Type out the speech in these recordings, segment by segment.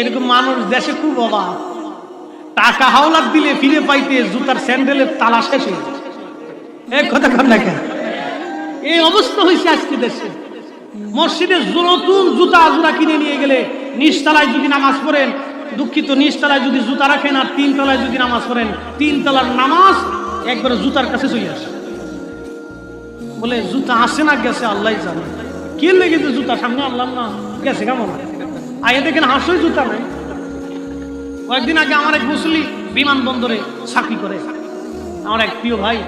এরকম মানুষ দেশে খুব অভাব টাকা হাওলাত দিলে ফিরে পাইতে জুতার স্যান্ডেলের তালা শেষ যায়। কথা না কেন? এই অবস্থা হয়েছে আজকে দেশে। মসজিদে নতুন জুতা জুতা কিনে নিয়ে গেলে নিচতলায় যদি নামাজ পড়েন, দুঃখিত, নিচতলায় যদি জুতা রাখেন আর তিন তলায় যদি নামাজ পড়েন তিন তলার নামাজ একবারে জুতার কাছে চলে আসে। বলে, জুতা আসে না, গেছে আল্লাহ জানে। কে লেগেছে জুতা সামনে আল্লাহ না? গেছে কেমন? আগে দেখেন হাসই জুতা নাই। কয়েকদিন আগে আমার এক মুসলি বিমানবন্দরে চাকরি করে। আমার এক প্রিয় ভাই।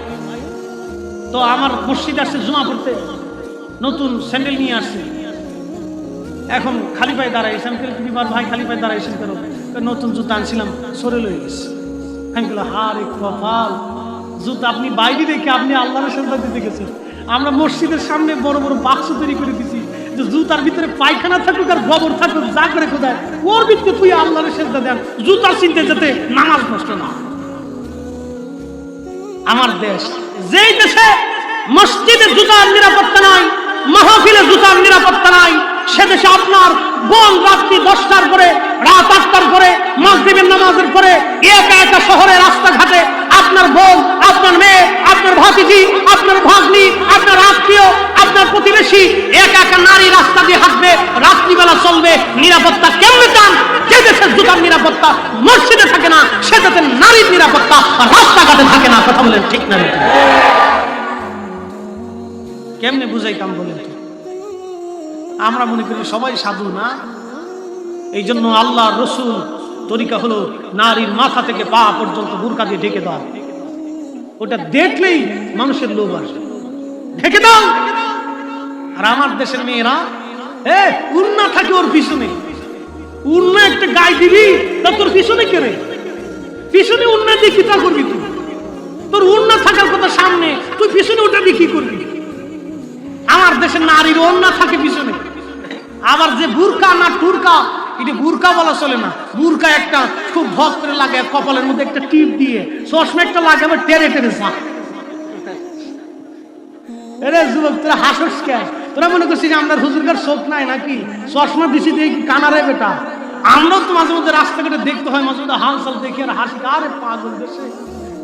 তো আমার মসজিদ আসছে জমা পড়তে। নতুন স্যান্ডেল নিয়ে আসছে। এখন খালি পায়ে দাঁড়াইছে আমি তুমি ভাই খালি পায়ে দাঁড়াইছেন কেন নতুন জুতা আনছিলাম, সরে লয়ে গেছে। আমি বললাম হারে কপাল। জুতা আপনি বাইরে রেখে আপনি আল্লাহর সেজদা দিতে গেছেন আমরা মসজিদের সামনে বড় বড় বাক্স তৈরি করে দিছি। জুতার ভিতরে পায়খানা থাকুক আর গোবর থাকুক, যা করে কোথায় ওর ভিতরে তুই আল্লাহর সেজদা দেন। জুতা চিনতে যেতে নামাজ নষ্ট না। আমার দেশ, যেই দেশে মসজিদে জুতার নিরাপত্তা নাই, মাহফিলে জুতার নিরাপত্তা নাই, সে দেশে আপনার বোন রাত্রি দশটার পরে, রাত আটটার পরে মাসদিবের নামাজের পরে, একা একা শহরে রাস্তাঘাটে আপনার বোন, আপনার মেয়ে, আপনার ভাতিজি, আপনার ভাগ্নি, আপনার আত্মীয়, আপনার প্রতিবেশী একা একা নারী রাস্তা দিয়ে হাঁটবে, রাত্রিবেলা চলবে, নিরাপত্তা কেমনে চান যে দেশের জুতার নিরাপত্তা মসজিদে থাকে না, সে দেশের নারীর নিরাপত্তা রাস্তাঘাটে থাকে না, কথা বলেন ঠিক না? কেমনে বুঝাইতাম বলেন আমরা মনে করি সবাই সাধু না? এই জন্য আল্লাহ রসুল তরিকা হলো নারীর মাথা থেকে পা পর্যন্ত বুরকা দিয়ে ঢেকে দাও ওটা দেখলেই মানুষের লোভ আসে। ঢেকে দাও। আর আমার দেশের মেয়েরা, এ, উন্না থাকে ওর পিছনে। উন্না একটা গায়ে দিবি, তা তোর পিছনে কেড়ে পিছনে উন্না দিয়ে কিতা করবি তুই? তোর উন্না থাকার কথা সামনে, তুই পিছনে ওটা দিয়ে কি করবি? আমার দেশের নারীর অন্য থাকে পিছনে। আবার যে বুরকা না টুরকা এটা বুরকা বলা চলে না। বুরকা একটা খুব ভক করে লাগে, কপালের মধ্যে একটা টিপ দিয়ে। চশমা একটা লাগে, আবার টেরে টেরে যা এরে যুবক, তোরা হাসস কে? তোরা মনে করছিস যে আমরা হুজুরকার চোখ নাই নাকি? চশমা দিছি দিয়ে কানারে বেটা? আমরাও তো মাঝে মধ্যে রাস্তাঘাটে দেখতে হয়, মাঝে মধ্যে হাল চাল দেখি আর হাসি, আরে পাগল দেশে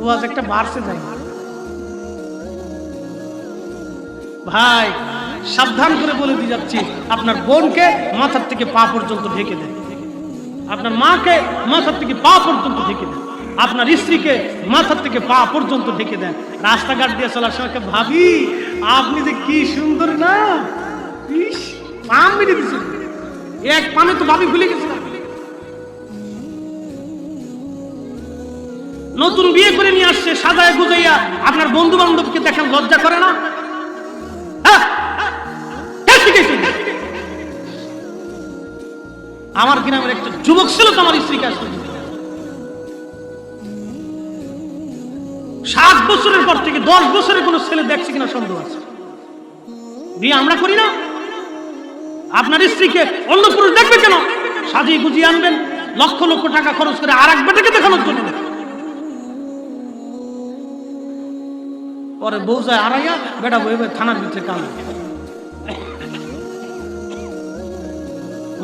ও আজ একটা বাড়ছে যায় ভাই সাবধান করে বলে দিয়ে যাচ্ছি, আপনার বোনকে মাথার থেকে পা পর্যন্ত ঢেকে দেন। আপনার মাকে মাথার থেকে পা পর্যন্ত ঢেকে দেন। আপনার স্ত্রীকে মাথার থেকে পা পর্যন্ত ঢেকে দেন। রাস্তাঘাট দিয়ে চলার সময় ভাবি, আপনি যে কি সুন্দর না? এক পানে তো ভাবি ভুলে গেছিলাম নতুন বিয়ে করে নিয়ে আসছে সাজায় গুজাইয়া আপনার বন্ধু বান্ধবকে দেখেন লজ্জা করে না? আমার গ্রামের একটা যুবক ছিল তো আমার স্ত্রীকে আসতে সাত বছরের পর থেকে দশ বছরের কোনো ছেলে দেখছে কিনা সন্দেহ আছে। বিয়ে আমরা করি না। আপনার স্ত্রীকে অন্য পুরুষ দেখবে কেন? সাজিয়ে গুজিয়ে আনবেন, লক্ষ লক্ষ টাকা খরচ করে আর এক বেটাকে দেখানোর জন্য পরে বউ যায় আড়াইয়া, বেটা বই থানার ভিতরে কান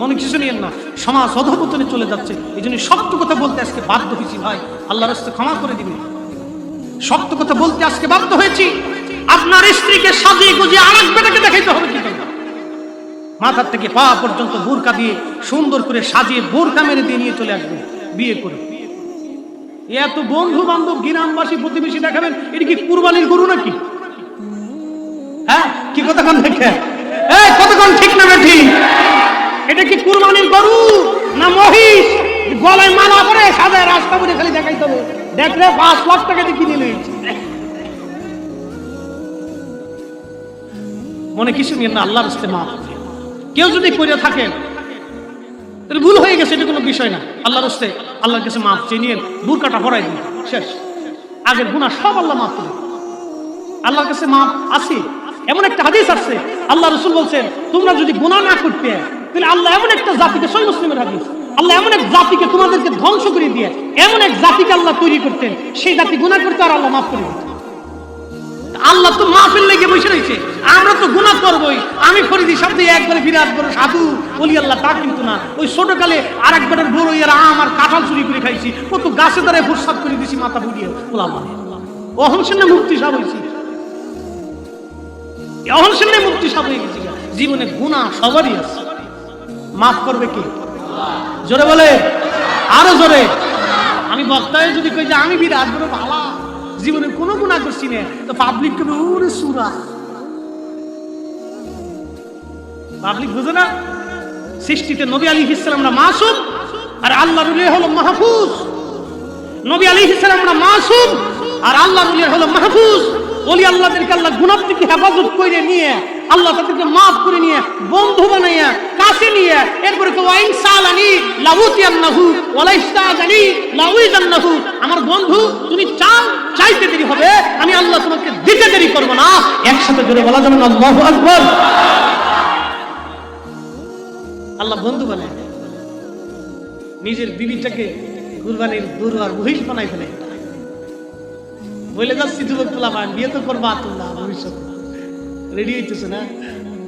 মনে কিছু নিয়েন না। সমাজ অধপতনে চলে যাচ্ছে। এই জন্য শক্ত কথা বলতে আজকে বাধ্য হয়েছি ভাই। আল্লাহর রাস্তে ক্ষমা করে দিবে। শক্ত কথা বলতে আজকে বাধ্য হয়েছি। আপনার স্ত্রীকে সাজিয়ে গুজিয়ে আরেক বেটাকে দেখাইতে হবে কি মাথার থেকে পা পর্যন্ত বোরকা দিয়ে সুন্দর করে সাজিয়ে বোরকা মেরে দিয়ে নিয়ে চলে আসবে। বিয়ে করে। এত বন্ধু বান্ধব গ্রামবাসী, প্রতিবেশী দেখাবেন, এটা কি কুরবানির গরু নাকি? হ্যাঁ? কি কতক্ষণ দেখে? কতক্ষণ ঠিক না বেঠি। এটা কি কুরবানির গরু না মহিষ? গলায় মালা পরে সাজায় রাস্তা করে খালি দেখাইতে হবে। দেখলে পাঁচ লাখ টাকা দিয়ে কিনে নিয়েছি মনে কিছু নিয়ে না, আল্লাহর মাফ কেউ যদি করে থাকেন তাহলে ভুল হয়ে গেছে, এটা কোনো বিষয় না। আল্লাহর রাস্তে আল্লাহর কাছে মাফ চেয়ে নিয়ে বুরকাটা ভরাই দিন, শেষ। আগের গুণা সব আল্লাহ মাফ করে আল্লাহর কাছে মাফ আছে। এমন একটা হাদিস আছে, আল্লাহ রসুল বলছেন, তোমরা যদি গুণা না করতে তাহলে আল্লাহ এমন একটা জাতিকে, সই মুসলিমের হাদিস, আল্লাহ এমন এক জাতিকে তোমাদেরকে ধ্বংস করে দিয়ে, এমন এক জাতিকে আল্লাহ তৈরি করতেন, সেই জাতি গুণা করতে আর আল্লাহ মাফ করে আল্লাহ তো মাহফিল লেগে বসে রয়েছে, আমরা তো গুণা করবই, আমি ফরিদি শব্দে একবারে বিরাট বড় সাধু, বলি আল্লাহ তা কিন্তু না। ওই ছোটকালে আর একবারের বড় ইয়ার আম আর কাঁঠাল চুরি করে খাইছি, কত গাছে দ্বারা প্রসাদ করে দিছি, মাথা বুড়িয়ে বলা মানে অহন সেনে মুক্তি সাব হয়েছি। অহন সেনে মুক্তি সাব হয়ে গেছি জীবনে গুণা সবারই আছে। মাফ করবে কি? জোরে বলে। আরও জোরে। আমি বক্তায় যদি কই যে আমি বিরাট বড় ভালা জীবনে কোনো গুণা করছি না তো পাবলিক কবে ওরে সুরা। পাবলিক বুঝে না? সৃষ্টিতে নবী আলী ইসলামরা মাসুম, আর আল্লাহ রুলিয়া হলো মাহফুজ। নবী আলী ইসলামরা মাসুম, আর আল্লাহ রুলিয়া হলো মাহফুজ। ওলি আল্লাহদেরকে আল্লাহ গুণার থেকে হেফাজত করে নিয়ে, আল্লাহ তাদেরকে মাফ করে নিয়ে, বন্ধু বানাইয়া, কাছে নিয়ে, এরপরে কেউ আইন সালানি লাউতিয়ান্নাহু লাউইজান্নাহু। আমার বন্ধু, তুমি চাও, চাইতে দেরি হবে, আমি আল্লাহ তোমাকে দিতে দেরি করব না। একসাথে জোরে বলা যাবে না, আল্লাহু আকবার। আল্লাহ বন্ধু বানায়, নিজের বিবিটাকে কুরবানির গরু আর মহিষ বানাই ফেলে। বলে যাচ্ছি যুবক তোলা পান বিয়ে তো করবা তোমরা ভবিষ্যতে। রেডি হইতেছে না?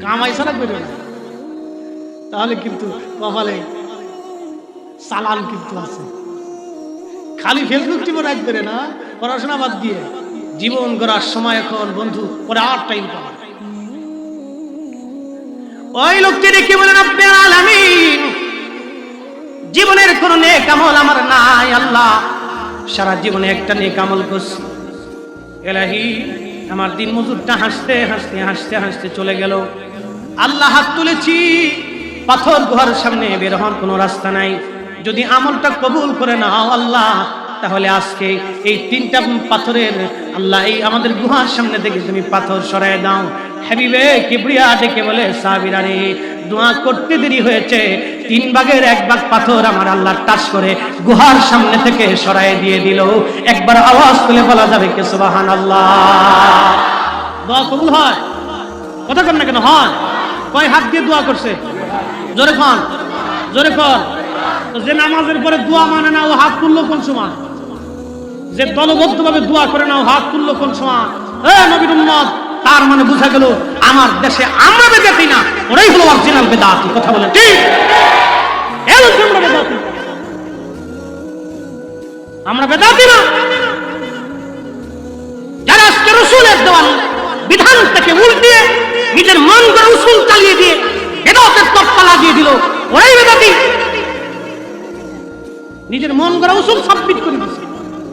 কামাই ছাড়া করবে না তাহলে কিন্তু কপালে সালান কিন্তু আছে। খালি ফেসবুক টিপে রাখবে না, পড়াশোনা বাদ দিয়ে। জীবন গড়ার সময় এখন, বন্ধু, পরে আর টাইম পাবা ওই লোকটি দেখে বলেন আপনি জীবনের কোন নেক আমল আমার নাই, আল্লাহ। সারা জীবনে একটা নেক আমল করছি। এলাহি, আমার দিন মজুরটা হাসতে হাসতে হাসতে হাসতে চলে গেল। আল্লাহ হাত তুলেছি, পাথর গুহার সামনে বের হওয়ার কোনো রাস্তা নাই। যদি আমলটা কবুল করে নাও আল্লাহ, তাহলে আজকে এই তিনটা পাথরের আল্লাহ এই আমাদের গুহার সামনে দেখে তুমি পাথর সরায় দাও। হাবিবে কিবরিয়া ডেকে বলে সাবিরা রে দোয়া করতে দেরি হয়েছে। তিন ভাগের এক ভাগ পাথর আমার আল্লাহ টাচ করে গুহার সামনে থেকে সরায় দিয়ে দিল। একবার আওয়াজ তুলে বলা যাবে কে সুবাহান আল্লাহ দোয়া কবুল হয়? কথা কেন না কেন, হয়। কয় হাত দিয়ে দোয়া করছে? জোরে খান জোরে খান যে নামাজের পরে দোয়া মানে না, ও হাত তুললো কোন সময়? যে দলবদ্ধভাবে দোয়া করে না, ও হাত তুললো কোন সময়? এ নবীর উম্মত তার মানে বোঝা গেল, আমার দেশে আমরা বেদাতি না, ওরাই হলো অরিজিনাল বেদাতি। কথা বলে ঠিক? আমরা বেদাতি। না। যারা আজকে রসুলের দেওয়ান বিধান থেকে উল্টিয়ে নিজের মন করে উসুল চালিয়ে দিয়ে বেদাতের তপ্পা লাগিয়ে দিল, ওরাই বেদাতি। নিজের মন করা উসুল সাবমিট করে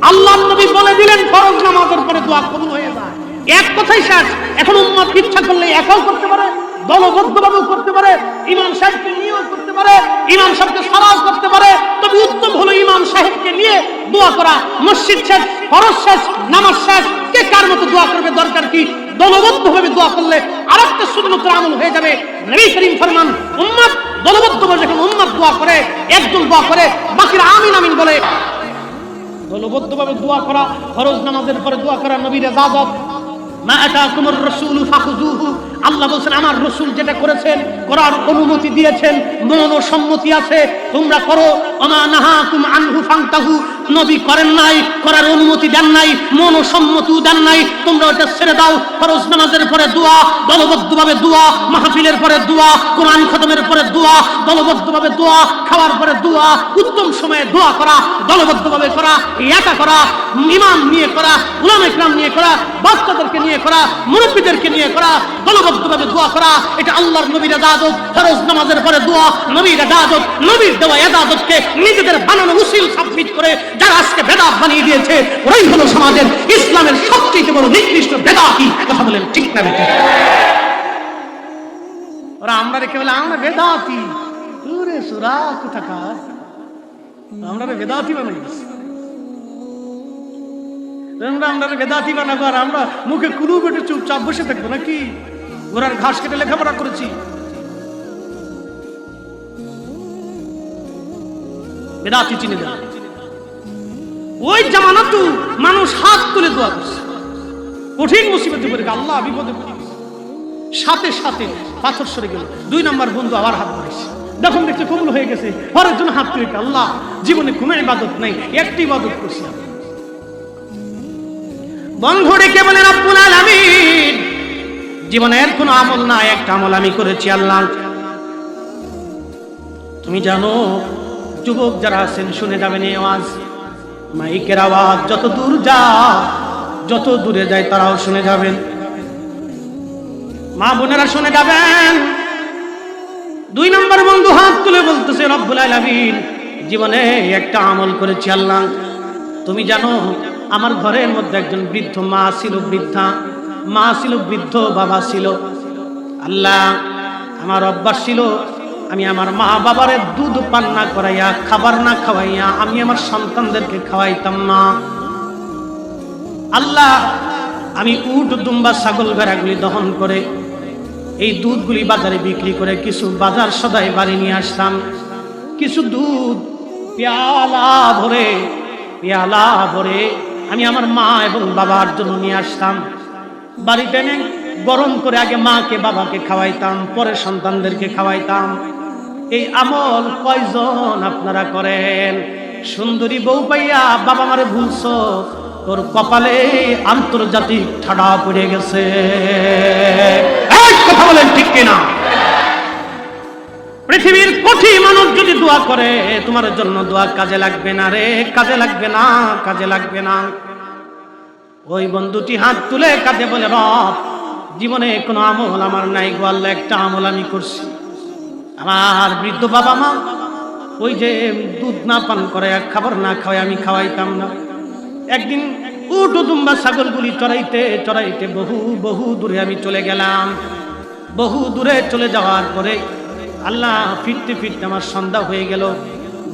আল্লাহ নবী বলে দিলেন, ফরজ নামাজের পরে দোয়া কবুল হয়ে যায়। এক কথাই শেষ। এখন উম্মত ইচ্ছা করলে একাও করতে পারে, দলবদ্ধভাবেও করতে পারে, ইমাম সাহেবকে নিয়েও করতে পারে, ইমাম সাহেবকে সারাও করতে পারে। তবে উত্তম হলো ইমাম সাহেবকে নিয়ে দোয়া করা। মসজিদ শেষ, ফরজ শেষ, নামাজ শেষ। কে কার মতো দোয়া করবে, দরকার কি? দলবদ্ধভাবে দোয়া করলে আরেকটা সুন্নতের আমল হয়ে যাবে। নবী করিম ফরমান, উম্মত দলবদ্ধভাবে যখন উম্মত দোয়া করে একজন দোয়া করে, বাকিরা আমিন আমিন বলে। দলবদ্ধভাবে দোয়া করা, ফরজ নামাজের পরে দোয়া করা, নবীর ইজাজত মা আতাকুমুর রাসূলু ফাখুযুহু আল্লাহ বলেন আমার রসুল যেটা করেছেন, করার অনুমতি দিয়েছেন, মন ও সম্মতি আছে। তোমরা করো। নবী করেন নাই, করার অনুমতি দেন নাই, মন ও সম্মতিও দেন নাই। তোমরা ওটা ছেড়ে দাও। ফরজ নামাজের পরে দোয়া, দলবদ্ধভাবে দোয়া, মাহফিলের পরে দোয়া, কোরআন খতমের পরে দোয়া, দলবদ্ধভাবে দোয়া, খাওয়ার পরে দোয়া, উত্তম সময়ে দোয়া করা, দলবদ্ধভাবে করা, একা করা, ইমাম নিয়ে করা উলাম ইকরাম নিয়ে করা, বাচ্চাদেরকে নিয়ে করা, মুরব্বীদেরকে নিয়ে করা দলবদ্ধভাবে দোয়া করা, এটা আল্লাহর নবীর ইবাদত ফরজ নামাজের পরে দোয়া, নবীর ইবাদত নবীর দেওয়া ইবাদতকে নিজেদের বানানো উসিল সাবমিট করে যারা আজকে বেদাত বানিয়ে দিয়েছে, ওরাই হলো সমাজের ইসলামের সবচেয়ে বড় নিকৃষ্ট বেদাতি। কথা বলেন, ঠিক না বেটা? ওরা আমরা রেখে বলে, আমরা বেদাতি। তুরে সুরা, কোথাকার? আমরা বেদাতি বানাই আমরা আমরা বেদাতি বানাবো আর আমরা মুখে কুলু বেটে চুপচাপ বসে থাকব নাকি? ঘোড়ার ঘাস কেটে লেখাপড়া করেছি। বেদাতি চিনে দেয় ওই জামানাতু মানুষ হাত তুলে দোয়া করছে। কঠিন মুসিবতে পড়ে আল্লাহ বিপদে সাথে সাথে পাথর সরে গেল। দুই নম্বর বন্ধু আবার হাত ধরেছে যখন দেখছে কবুল হয়ে গেছে। পরের জন্য হাত তুলে আল্লাহ, জীবনে কোনো ইবাদত নাই, একটি ইবাদত করছি। বন্ধু ডেকে বলেন আব্বুল আলামিন জীবনের কোনো আমল না একটা আমল আমি করেছি, আল্লাহ। তুমি জানো, যুবক যারা আছেন, শুনে যাবেন আওয়াজ। মাইকের আওয়াজ, যত দূর যা যত দূরে যায়, তারাও শুনে যাবেন। মা বোনেরা শুনে যাবেন। দুই নম্বর বন্ধু হাত তুলে বলতেছে, রব্বুল আলামিন, জীবনে একটা আমল করেছি, আল্লাহ। তুমি জানো, আমার ঘরের মধ্যে একজন বৃদ্ধ মা ছিল, বৃদ্ধা। মা ছিল, বৃদ্ধ বাবা ছিল। আল্লাহ আমার অভ্যাস ছিল, আমি আমার মা বাবারে দুধ পান না করাইয়া, খাবার না খাওয়াইয়া আমি আমার সন্তানদেরকে খাওয়াইতাম না। আল্লাহ আমি উট, দুম্বা, ছাগল, ভেড়াগুলি দহন করে এই দুধগুলি বাজারে বিক্রি করে কিছু বাজার সদাই বাড়ি নিয়ে আসতাম কিছু দুধ, পেয়ালা ভরে পেয়ালা ভরে আমি আমার মা এবং বাবার জন্য নিয়ে আসতাম বাড়িতে এনে গরম করে আগে মাকে, বাবাকে খাওয়াইতাম, পরে সন্তানদেরকে খাওয়াইতাম। এই আমল কয়জন আপনারা করেন? সুন্দরী বউ পাইয়া বাবা মারে ভুলছো, তোর কপালে আন্তর্জাতিক ঠাডা পড়ে গেছে। কথা বলেন ঠিক কিনা? পৃথিবীর কোটি মানুষ যদি দোয়া করে, তোমার জন্য দোয়া কাজে লাগবে না রে, কাজে লাগবে না, কাজে লাগবে না। ওই বন্ধুটি হাত তুলে কাঁদে বলে, রব, জীবনে কোনো আমল আমার নাই গো, আল্লাহ একটা আমল আমি করছি। আমার বৃদ্ধ বাবা মা ওই যে দুধ না পান করে, এক খাবার না খাওয়াই আমি খাওয়াইতাম না। একদিন উঠো দুম্বা ছাগলগুলি চড়াইতে চড়াইতে বহু বহু দূরে আমি চলে গেলাম। বহু দূরে চলে যাওয়ার পরে আল্লাহ ফিরতে ফিরতে আমার সন্ধ্যা হয়ে গেল।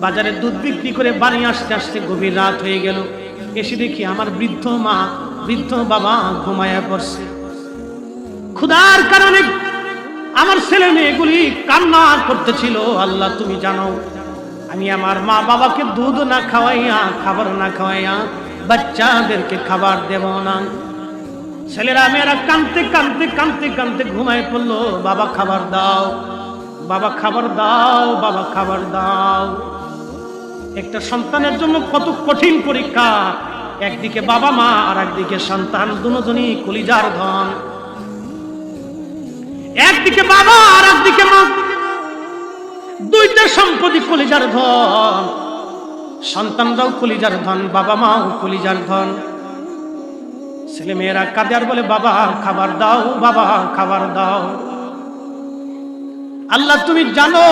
বাজারে দুধ বিক্রি করে বাড়ি আসতে আসতে গভীর রাত হয়ে গেল। এসে দেখি আমার বৃদ্ধ মা, বৃদ্ধ বাবা ঘুমায়া পড়ছে ক্ষুধার কারণে আমার ছেলে মেয়েগুলি কান্না করতেছিল, আল্লাহ, তুমি জানো, আমি আমার মা বাবাকে দুধ না খাওয়াইয়া, খাবার না খাওয়াইয়া বাচ্চাদেরকে খাবার দেব না। ছেলেরা মেয়েরা কানতে কানতে কানতে কানতে ঘুমায় পড়ল, বাবা, খাবার দাও, বাবা, খাবার দাও, বাবা, খাবার দাও। একটা সন্তানের জন্য কত কঠিন পরীক্ষা। একদিকে বাবা মা আর একদিকে সন্তান, দুজনই কলিজার ধন। একদিকে বাবা আর একদিকে মা। দুইটা সম্পত্তি কলিজার ধন। সন্তানরাও কলিজার ধন, বাবা মাও কলিজার ধন। ছেলে মেয়েরা কাঁদে আর বলে, বাবা, খাবার দাও, বাবা, খাবার দাও। আল্লাহ, তুমি জানো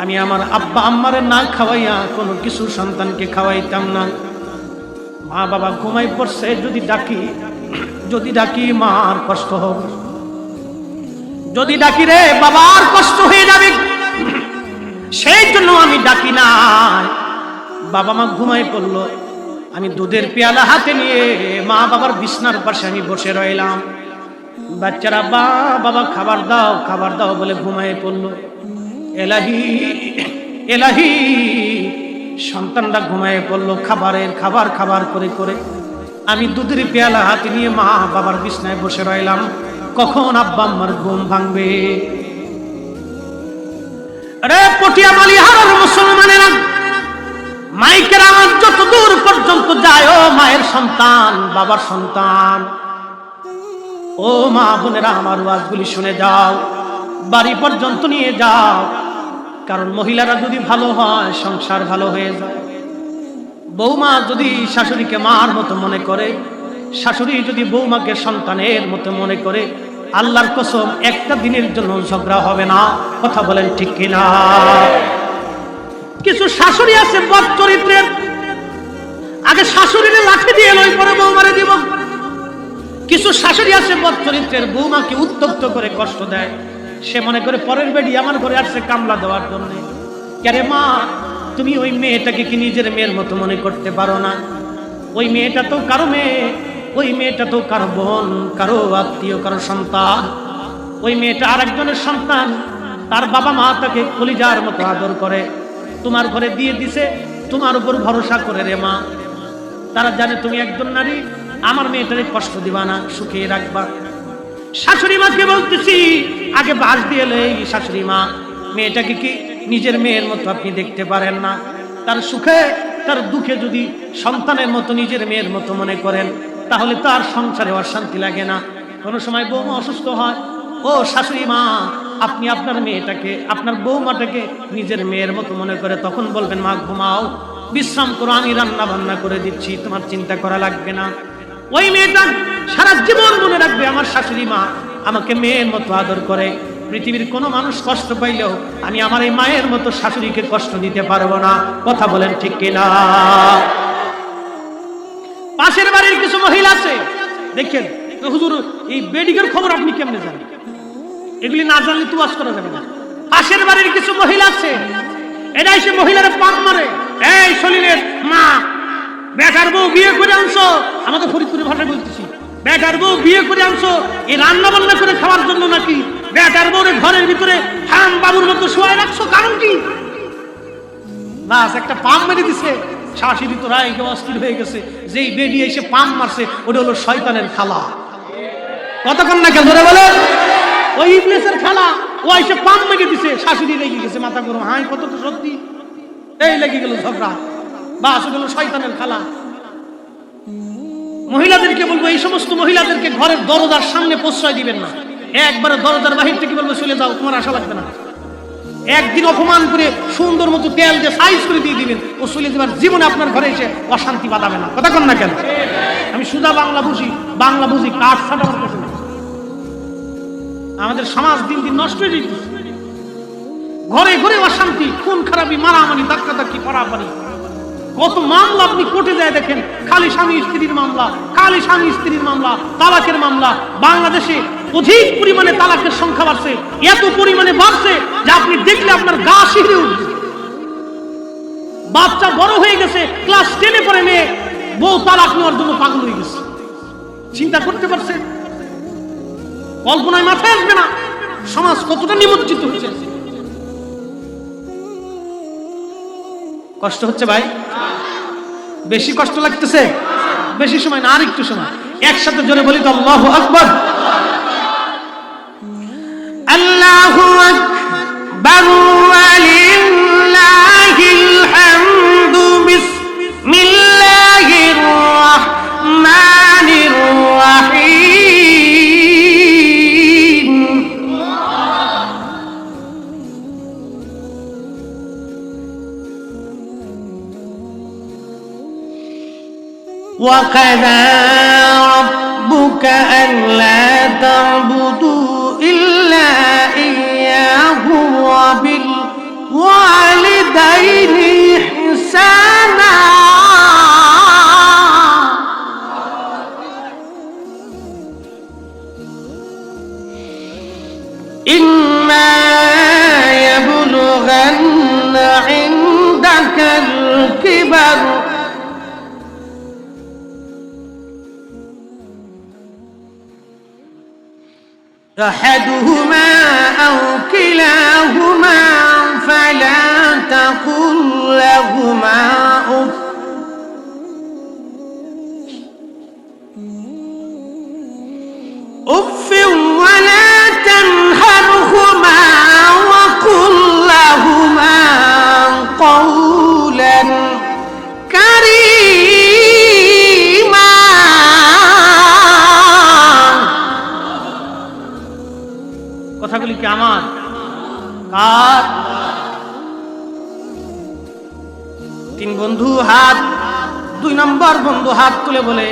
আমি আমার আব্বা আম্মারে না খাওয়াইয়া কোনো কিছু সন্তানকে খাওয়াইতাম না। মা বাবা ঘুমাই পড়ছে, যদি ডাকি যদি ডাকি, মার কষ্ট হবে যদি ডাকি রে, বাবার কষ্ট হয়ে যাবে। সেই জন্য আমি ডাকি না বাবা মা ঘুমাই পড়ল। আমি দুধের পেয়ালা হাতে নিয়ে মা বাবার বিছনার পাশে আমি বসে রইলাম। বাচ্চারা, বা, বাবা, খাবার দাও খাবার দাও বলে ঘুমায় পড়ল। এলাহি এলাহি। সন্তানরা ঘুমায় পড়ল খাবারের খাবার খাবার করে করে। আমি দুধের পেয়ালা হাতে নিয়ে মা বাবার বিছনায় বসে রইলাম। কখন আব্বা আম্মার ঘুম ভাঙবে? রে পটিয়া মালিহার মুসলমানেরা, মাইকের আমার যত দূর পর্যন্ত যায়, ও মায়ের সন্তান, বাবার সন্তান। ও মা বোনেরা, আমার ওয়াজগুলি শুনে যাও। বাড়ি পর্যন্ত নিয়ে যাও। কারণ মহিলারা যদি ভালো হয়, সংসার ভালো হয়ে যায়। বৌমা যদি শাশুড়িকে মার মতো মনে করে, শাশুড়ি যদি বৌমাকে সন্তানের মতো মনে করে, আল্লাহর কসম, একটা দিনের জন্য ঝগড়া হবে না। কথা বলেন ঠিক কিনা? কিছু শাশুড়ি আছে বদ চরিত্রের। আগে শাশুড়িরে লাঠি দিয়ে লই, পরে বৌমারে দিব। কিছু শাশুড়ি আছে বদ চরিত্রের, বৌমাকে উত্তপ্ত করে কষ্ট দেয়। সে মনে করে পরের বেডি আমার ঘরে আসছে কামলা দেওয়ার জন্য। কেরে মা, তুমি ওই মেয়েটাকে কি নিজের মেয়ের মতো মনে করতে পারো না? ওই মেয়েটা তো কারও মেয়ে, ওই মেয়েটা তো কারও বোন, কারও আত্মীয়, কারও সন্তান। ওই মেয়েটা আরেকজনের সন্তান, তার বাবা মা তাকে কলিজার মতো আদর করে। তোমার ঘরে দিয়ে দিছে, তোমার উপর ভরসা করে রে মা। তারা জানে তুমি একজন নারী, আমার মেয়েটারে কষ্ট দিবা না, সুখে রাখবা। শাশুড়ি মাকে বলতেছি, আগে বাস দিয়ে এই শাশুড়ি মা, মেয়েটাকে কি নিজের মেয়ের মতো আপনি দেখতে পারেন না? তার সুখে, তার দুঃখে যদি সন্তানের মতো নিজের মেয়ের মতো মনে করেন, তাহলে তো আর সংসারে অশান্তি লাগে না। কোনো সময় বৌমা অসুস্থ হয়, ও শাশুড়ি মা, আপনি আপনার মেয়েটাকে, আপনার বৌমাটাকে নিজের মেয়ের মতো মনে করে তখন বলবেন, মা, ঘুমাও, বিশ্রাম করো, আমি রান্না বান্না করে দিচ্ছি, তোমার চিন্তা করা লাগবে না। ওই মেয়েটা সারা জীবন মনে রাখবে আমার শাশুড়ি মা আমাকে মেয়ের মতো আদর করে। পৃথিবীর কোনো মানুষ কষ্ট পাইলেও আমি আমার এই মায়ের মতো শাশুড়িকে কষ্ট দিতে পারব না। কথা বলেন ঠিক কিনা? পাশের বাড়ির কিছু মহিলা আছে। দেখেন হুজুর, এই বেডিকের খবর আপনি কেমনে জানেন? এগুলি না জানলে তুয়াজ করা যাবে না। পাশের বাড়ির কিছু মহিলা আছে। এরা এসে মহিলারা পাক মারে। এই শরীরের মা বেকার বউ বিয়ে করে আনছো? আমাদের ফরিদপুরে ভাষা বলতেছি। বেকার বউ বিয়ে করে আনছো? এই রান্না বান্না করে খাওয়ার জন্য নাকি? বেকার বউরে ঘরের ভিতরে হাম বাবুর মতো শোয়াই রাখছো? কারণ কি? বাস, একটা পাম মেরে দিছে। শাশুড়ি তো রায় অস্থির হয়ে গেছে। যেই বেরিয়ে এসে পাম মারছে, ওটা হলো শয়তানের খালা। কতক্ষণ না ধরে বলে। ওই ইবলিসের খালা। ও এসে পাম মেরে দিছে। শাশুড়ি লেগে গেছে, মাথা গরম। হাই, কত তো সত্যি এই লেগে গেল ঝগড়া। হলো শয়তানের খালা। মহিলাদেরকে বলব, এই সমস্ত মহিলাদেরকে ঘরের দরজার সামনে প্রশ্রয় দিবেন না। একবারে দরজার বাহির থেকে বলব, চলে যাও, তোমার আশা লাগবে না। একদিন অপমান করে সুন্দর মতো তেল দিয়ে সাইজ করে দিয়ে দিবেন, ও চলে যাবার জীবনে আপনার ঘরে এসে অশান্তি বাঁধাবে না। কথা কন না কেন? আমি সুদা বাংলা বুঝি বাংলা বুঝি কাঠ ছাটা আমাদের সমাজ দিন দিন নষ্ট হয়ে যেতেছে ঘরে ঘরে অশান্তি, খুন খারাপি, মারামারি ধাক্কা ধাক্কি পাড়াপাড়ি কত মামলা আপনি কোর্টে যায় দেখেন? খালি স্বামী স্ত্রীর মামলা, খালি স্বামী স্ত্রীর মামলা, তালাকের মামলা। বাংলাদেশে অধিক পরিমাণে তালাকের সংখ্যা বাড়ছে, এত পরিমাণে বাড়ছে যে আপনি দেখলে আপনার গা শিহরে উঠবে। বাচ্চা বড় হয়ে গেছে, ক্লাস টেনে পরে মেয়ে, বউ তালাক নেওয়ার জন্য পাগল হয়ে গেছে। চিন্তা করতে পারছে কল্পনায় মাথায় আসবে না। সমাজ কতটা নিমজ্জিত হচ্ছে কষ্ট হচ্ছে ভাই? বেশি কষ্ট লাগতেছে? বেশি সময় না আর একটু সময়। একসাথে জোরে বলি তো, আল্লাহ আকবর। আল্লাহ আকবার। وقضى ربك ألا تعبدوا أحدهما أو كلاهما فلا تقل لهما أف বন্ধু হাত, দুই নম্বর বন্ধু হাত তুলে বলে,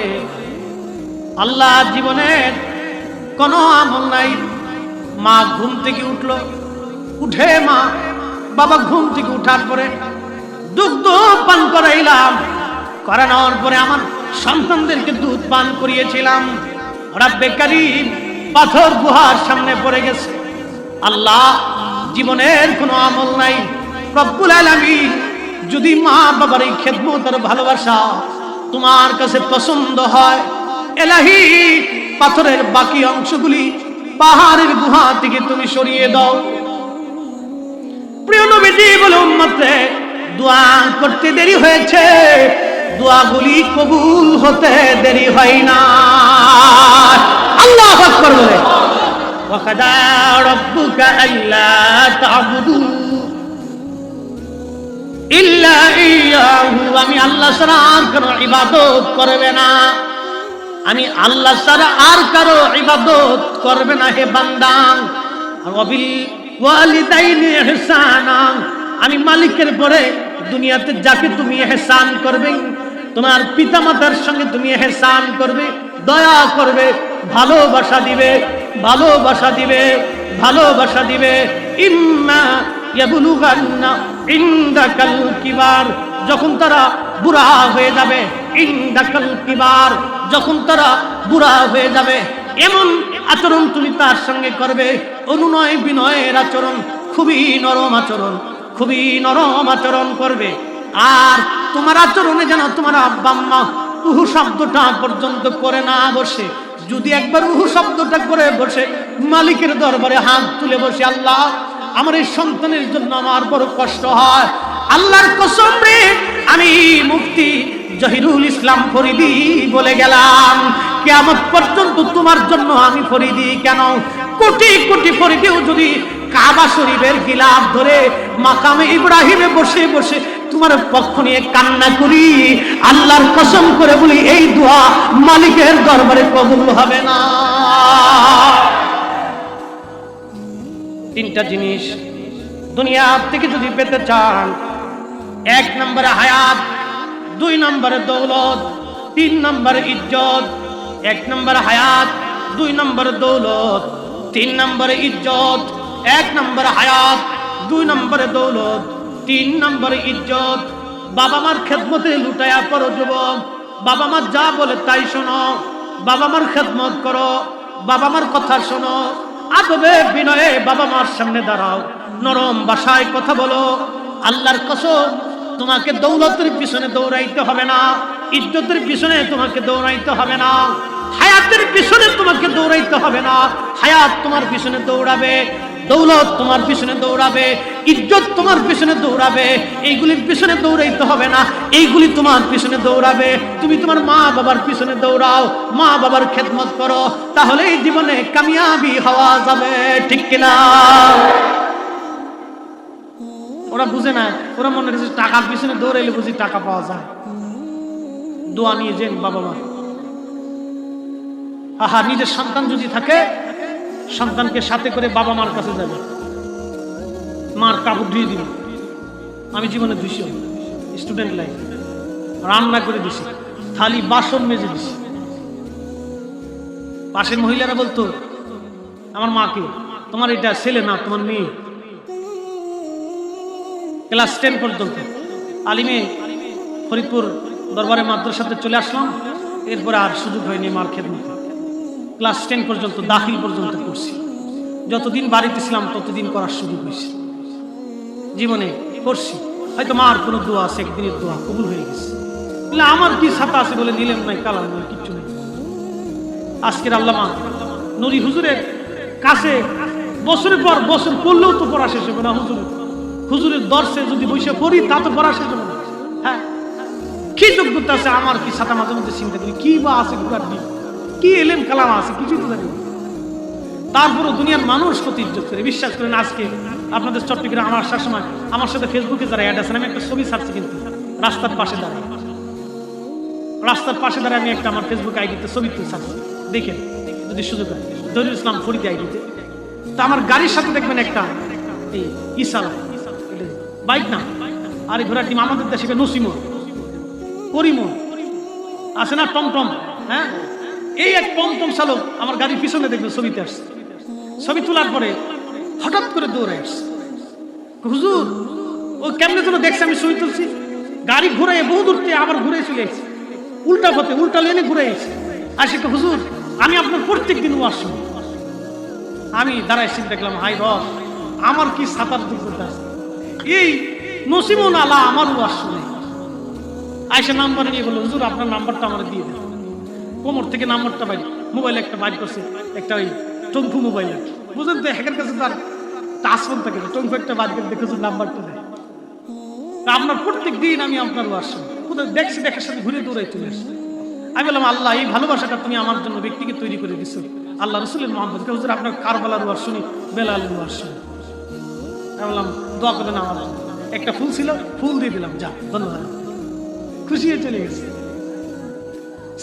আল্লাহ জীবনের কোনো আমল নাই। মা ঘুম থেকে উঠল, উঠে মা, বাবা ঘুম থেকে উঠার পরে দুগ্ধ পান করাইলাম। করানোর পরে আমার সন্তানদেরকে দুধ পান করিয়েছিলাম। ওরা বেকারি পাথর গুহার সামনে পড়ে গেছে। আল্লাহ জীবনের কোনো আমল নাই। রব্বুল আলামিন যদি মা বাবার এই খেদমত আর ভালোবাসা তোমার কাছে পছন্দ হয় এলাহি পাথরের বাকি অংশগুলি পাহাড়ের গুহা থেকে তুমি সরিয়ে দাও প্রিয় নবীজি বলে উম্মতে দোয়া করতে দেরি হয়েছে দোয়াগুলি কবুল হতে দেরি হয় না আল্লাহ আকবার বলে وقضى ربك ألا تعبدوا ইল্লা ইয়াহু আমি আল্লাহ ছাড়া আর কোনো ইবাদত করবে না। আমি আল্লাহ ছাড়া আর কারও ইবাদত করবে না, হে বান্দা। আমি মালিকের পরে দুনিয়াতে যাকে তুমি এহসান করবে, তোমার পিতামাতার সঙ্গে তুমি এহসান করবে, দয়া করবে, ভালোবাসা দিবে ভালোবাসা দিবে ভালোবাসা দিবে। ইম্মা ইয়াবলুগান্না ইনদাকাল কিবার যখন তারা বুড়া হয়ে যাবে ইনদাকাল কিবার যখন তারা বুড়া হয়ে যাবে, এমন আচরণ তুমি তার সঙ্গে করবে। অনুনয় বিনয়ের আচরণ খুবই নরম আচরণ, খুবই নরম আচরণ করবে। আর তোমার আচরণে যেন তোমার আব্বা আম্মা উহু শব্দটা পর্যন্ত করে না বসে। যদি একবার উহু শব্দটা করে বসে, মালিকের দরবারে হাত তুলে বসে, আল্লাহ আমার এই সন্তানের জন্য আমার বড় কষ্ট হয়। আল্লাহর কসম রে আমি মুক্তি জহিরুল ইসলাম ফরিদি বলে গেলাম কেমন পর্যন্ত তোমার জন্য আমি ফরিদি কেন? কোটি কোটি ফরিদিও যদি কাবা শরীফের গিলাফ ধরে মাকামে ইব্রাহিমে বসে বসে তোমার পক্ষ নিয়ে কান্না করি, আল্লাহর কসম করে বলি, এই দোয়া মালিকের দরবারে কবুল হবে না। তিনটা জিনিস। দুনিয়া থেকে যদি পেতে চান, এক নম্বরে হায়াত, দুই নম্বরে দৌলত, তিন নম্বরে ইজ্জত, এক নম্বরে হায়াত, দুই নম্বরে দৌলত, তিন নম্বরে ইজ্জত, এক নম্বরে হায়াত, দুই নম্বরে দৌলত, তিন নম্বরে ইজ্জত। বাবা মার খেদমতে লুটায়া করো যুবক, বাবা মার যা বলে তাই শোনো। বাবা মার খেদমত করো, বাবা মার কথা শোনো। আদবে বিনয়ে বাবা মার সামনে দাঁড়াও। নরম বাসায় কথা বলো। আল্লাহর কসম, তোমাকে দৌলতের পিছনে দৌড়াইতে হবে না। ইজ্জতের পিছনে তোমাকে দৌড়াইতে হবে না। হায়াতের পিছনে তোমাকে দৌড়াইতে হবে না। হায়াত তোমার পিছনে দৌড়াবে। দৌলত তোমার পিছনে দৌড়াবে, ইজ্জত তোমার পিছনে দৌড়াবে, এইগুলির পিছনে দৌড়াইতে হবে না, এইগুলি তোমার পিছনে দৌড়াবে। তুমি তোমার মা বাবার পিছনে দৌড়াও, মা বাবার খেদমত করো তাহলে এই জীবনে কামিয়াবি হওয়া যাবে, ঠিক কিনা? ওরা বুঝে না, ওরা মনে করছে টাকার পিছনে দৌড়াইলে বুঝি টাকা পাওয়া যায়। দোয়া নিয়ে যেন বাবা মা। আহা, নিজের সন্তান যদি থাকে সন্তানকে সাথে করে বাবা মার কাছে যাবে। মার কাপড় ধুয়ে দিবে। আমি জীবনে ধুইছি স্টুডেন্ট লাইফ রান্না করে দিছি। থালি, বাসন মেজে দিছি। পাশের মহিলারা বলতো, আমার মাকে তোমার এটা ছেলে না, তোমার মেয়ে? ক্লাস টেন পর্যন্ত। আলিমে ফরিদপুর দরবারে মাদ্রাসাতে চলে আসলাম। এরপরে আর সুযোগ হয়নি মার খেদমতে। ক্লাস টেন পর্যন্ত, দাখিল পর্যন্ত করছি যতদিন বাড়িতে ছিলাম, ততদিন করার সুযোগ হয়েছে। জীবনে করছি হয়তো মার কোনো দোয়া আছে, একদিনের দোয়া কবুল হয়ে গেছে। বলে, আমার কি ছাতা আছে? বলে, নিলেন নাই, কালাম নাই, কিচ্ছু নেই। আজকের আল্লামা নুরি হুজুরের কাছে বছরের পর বছর পড়লেও তো পড়া শেষ হবে না হুজুরের হুজুরের দর্শে যদি বসে পড়ি, তা তো পড়া শেষ হবে না। হ্যাঁ কি যোগ্যতা আছে? আমার কি ছাতা মাঝে মধ্যে চিন্তা করি? কি বা আছে ঘোরার দিন? কি এলেম কালাম আছে কিছুই তো জানি। তারপরও দুনিয়ার মানুষ কত ইজ্জত করে, বিশ্বাস করেন আজকে আপনাদের চট্টগ্রাম আমার আসার সময় আমার সাথে ফেসবুকে যারা অ্যাড আছেন, আমি একটা ছবি ছাড়ছি কিন্তু, রাস্তার পাশে দাঁড়ায়। রাস্তার পাশে দাঁড়ায় আমি একটা আমার ফেসবুক আইডিতে ছবি ছাড়ছি। দেখেন, যদি সুযোগ হয় দরুল ইসলাম ফরিদি আইডিতে তা আমার গাড়ির সাথে দেখবেন একটা, এই বাইক না? আর এই ঘোড়ার টিম আমাদের দেশে নসিমো করিমো আছে না টমটম? হ্যাঁ? এই এক টমটম চালক আমার গাড়ির পিছনে দেখবে ছবিতে আসছে। ছবি তোলার পরে হঠাৎ করে দৌড়ে আসছে। হুজুর, ও কেমনে যেন দেখছে আমি ছবি তুলছি। গাড়ি ঘুরে বহু দূর থেকে আবার ঘুরে চলে এসেছে। উল্টা পথে, উল্টা লেনে ঘুরে এসেছে। আসে তো হুজুর, আমি আপনার প্রত্যেক দিন ওয়াশ আমি দাঁড়ায় চিন্তা দেখলাম হাই রস আমার কি সাঁতার আছে? এই নসিমন আলা, আমার ওয়াশ আয়সা নাম্বার নিয়ে বলল, হুজুর, আপনার নাম্বারটা আমার দিয়ে দেন। কোমর থেকে নাম্বারটা বাইর। মোবাইল একটা বাইর করছে, একটা ওই টঙ্কু মোবাইল আর। বুঝলেন তো হ্যাকের কাছে তার টাচ ফোন থাকে টঙ্কু একটা বাইর করে দেখেছ নাম্বারটা দেয়। আপনার প্রত্যেক দিন আমি আপনার ওয়াশ শুনি কোথায় দেখছি, দেখার সাথে ঘুরে দৌড়াই চলে আসছে। আমি বললাম, আল্লাহ, এই ভালোবাসাটা তুমি আমার জন্য ব্যক্তিকে তৈরি করে দিছো। আল্লাহ রসুলের মোহাম্মদ হুজুর, আপনার কারবালার ওয়ার শুনি বেলালের ওয়ার শুনি আমি বললাম, দোয়া করবেন আমার একটা ফুল ছিল, ফুল দিয়ে দিলাম, যা, ধন্যবাদ। খুশি হয়ে চলে গেছে।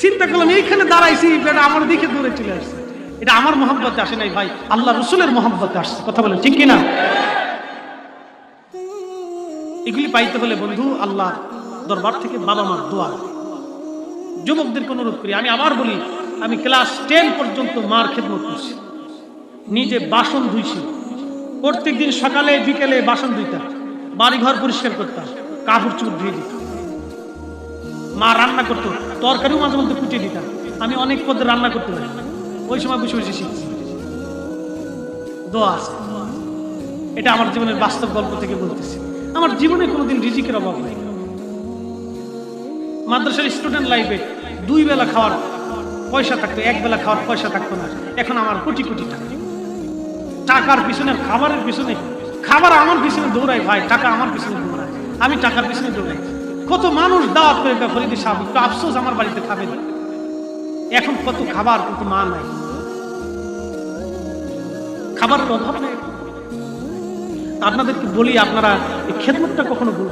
চিন্তা করলাম, এইখানে দাঁড়াইছি আমার দিকে দূরে চলে আসছে। এটা আমার মহব্বতে আসে নাই ভাই, আল্লাহ রসুলের মহব্বতে আসছে, কথা বলেন, ঠিক কিনা? এগুলি পাইতে হলে বন্ধু আল্লাহ দরবার থেকে বাবা মার দোয়া। যুবকদেরকে অনুরোধ করি, আমি আবার বলি, আমি ক্লাস টেন পর্যন্ত মার খেদমত করছি। নিজে বাসন ধুইছি। প্রত্যেক দিন সকালে, বিকেলে বাসন ধুইতাম। বাড়ি ঘর পরিষ্কার করতাম। কাপড় চুপ ধুয়ে দিতাম। মা রান্না করতো, তরকারিও মাঝে মধ্যে কুটিয়ে দিতাম আমি অনেক পদে রান্না করতে পারি। ওই সময় বসে বসে শিখছি। দোয়া এটা আমার জীবনের বাস্তব গল্প থেকে বলতেছি। আমার জীবনে কোনোদিন রিজিকের অভাব নেই মাদ্রাসার স্টুডেন্ট লাইফে দুই বেলা খাওয়ার পয়সা থাকতো, এক বেলা খাওয়ার পয়সা থাকতো না। এখন আমার কোটি কোটি টাকা। টাকার পিছনে, খাবারের পিছনে, খাবার আমার পিছনে দৌড়ায় ভাই, টাকা আমার পিছনে দৌড়ায়। আমি টাকার পিছনে দৌড়াই। কত মানুষ দাওয়াত করে ফরিদি সাহেব একটু আফসোস আমার বাড়িতে খাবে। এখন কত খাবার কিন্তু মা নাই। খাবারের অভাব নেই। আপনাদেরকে বলি, আপনারা এই খেদমতটা কখনো ভুল